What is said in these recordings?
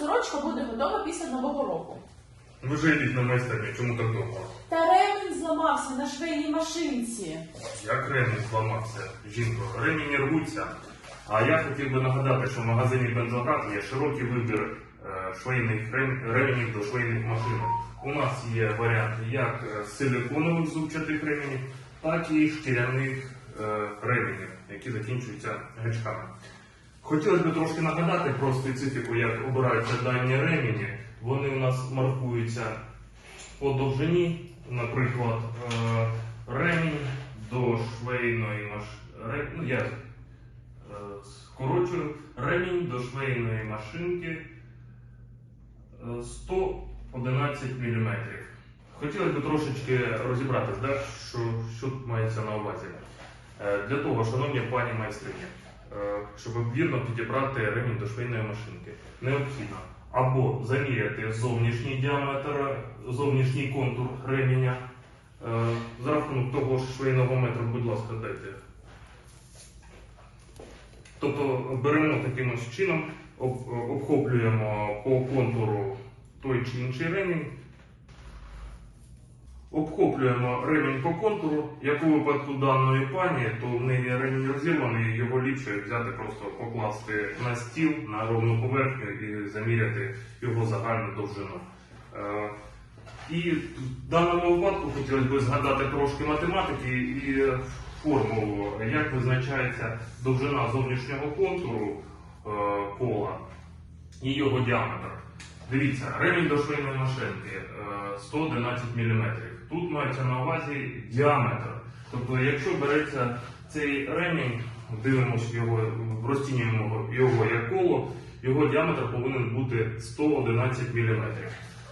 сорочка буде готова після нового року. Ви ж йдіть на майстерню, чому так довго? Та ремень зламався на швейній машинці. Як ремінь зламався, жінко, ремені рвуться. А я хотів би нагадати, що в магазині Бензоград є широкий вибір е, швейних рем- ременів до швейних машин. У нас є варіанти як е, силиконових зубчатих ременів, так і шкіряних е, ременів, які закінчуються гачками. Хотілося б трошки нагадати про специфіку, як обираються дані ремені. Вони у нас маркуються по довжині, наприклад, е, ремінь до швейної машини. Ну, я е, скорочую ремінь до швейної машинки е, 111 мм. Хотілося б трошечки розібратися, що, що мається на увазі. Е, Для того, шановні пані майстрині, щоб вірно підібрати ремінь до швейної машинки, необхідно або заміряти зовнішній діаметр, зовнішній контур ременя. Е, За рахунок того ж швейного метра, будь ласка, дайте. Тобто беремо таким чином, обхоплюємо по контуру той чи інший ремінь. Обхоплюємо ремінь по контуру. Як у випадку даної пані, то в неї ремінь розірваний, його ліпше взяти, просто покласти на стіл на ровну поверхню і заміряти його загальну довжину. Е, І в даному випадку хотілося б згадати трошки математики і формулу, як визначається довжина зовнішнього контуру е, кола і його діаметр. Дивіться, ремінь до швейної машинки е, 111 мм. Тут мається на увазі діаметр. Тобто, якщо береться цей ремінь, дивимося його, розцінюємо його як коло, його діаметр повинен бути 111 мм.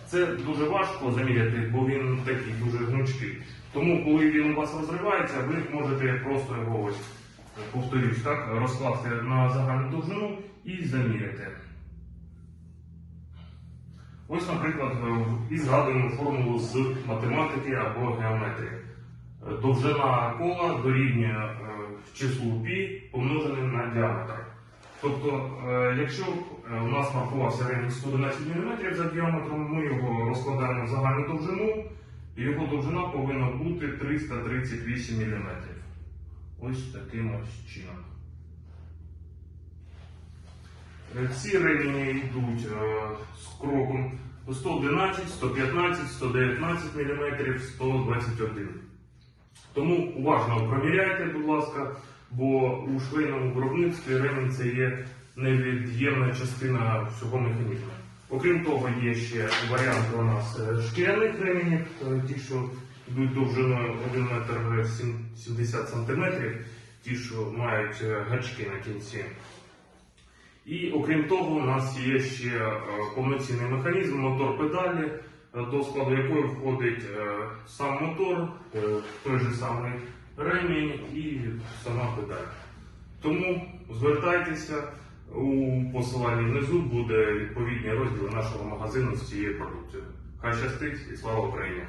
Це дуже важко заміряти, бо він такий дуже гнучкий. Тому, коли він у вас розривається, ви можете просто його ось, повторюсь, так, розкласти на загальну довжину і заміряти. Ось, наприклад, е, і згадуємо формулу з математики або геометрії. Е, Довжина кола дорівнює е, числу π помножене на діаметр. Тобто, якщо у нас маркувався ремінь 111 мм за діаметром, ми його розкладаємо в загальну довжину, і його довжина повинна бути 338 мм. Ось таким ось чином. Е, Ці ремені йдуть е, з кроком 111, 115, 119 мм, 121 Тому уважно проміряйте, будь ласка, бо у швейному виробництві ремінь це є невід'ємна частина всього механізму. Окрім того, є ще варіанти у нас е, шкіряних ременів, е, ті, що йдуть довжиною 1 метр 70 см, ті, що мають е, гачки на кінці. І окрім того, у нас є ще е, повноцінний механізм, мотор педалі, е, до складу якої входить е, сам мотор, той же самий ремінь і сама педаль. Тому звертайтеся, у посиланні внизу буде відповідні розділи нашого магазину з цією продукцією. Хай щастить і слава Україні!